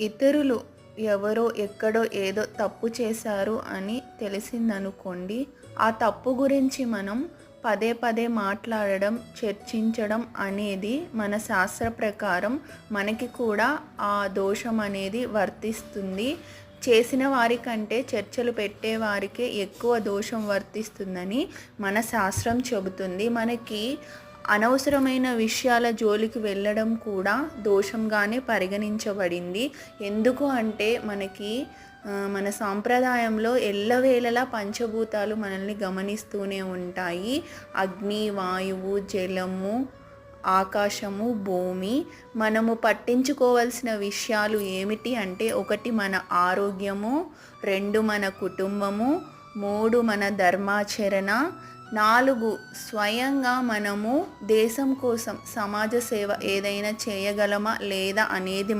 ఇతరులు ఎవరో ఎక్కడో ఏదో తప్పు చేశారు అని తెలిసిందనుకోండి ఆ తప్పు గురించి మనం పదే పదే మాట్లాడడం చర్చించడం అనేది మన శాస్త్ర ప్రకారం మనకి కూడా ఆ దోషం అనేది వర్తిస్తుంది. చేసిన వారికంటే చర్చలు పెట్టే వారికే ఎక్కువ దోషం వర్తిస్తుందని మన శాస్త్రం చెబుతుంది. మనకి అనవసరమైన విషయాల జోలికి వెళ్ళడం కూడా దోషంగానే పరిగణించబడింది. ఎందుకు అంటే మనకి మన సాంప్రదాయంలో ఎల్లవేళలా పంచభూతాలు మనల్ని గమనిస్తూనే ఉంటాయి. అగ్ని వాయువు జలము ఆకాశము భూమి. మనము పట్టించుకోవాల్సిన విషయాలు ఏమిటి అంటే ఒకటి మన ఆరోగ్యము రెండు మన కుటుంబము మూడు మన ధర్మాచరణ నాలుగు స్వయంగా మనము దేశం కోసం సమాజ సేవ ఏదైనా చేయగలమా లేదా అనేది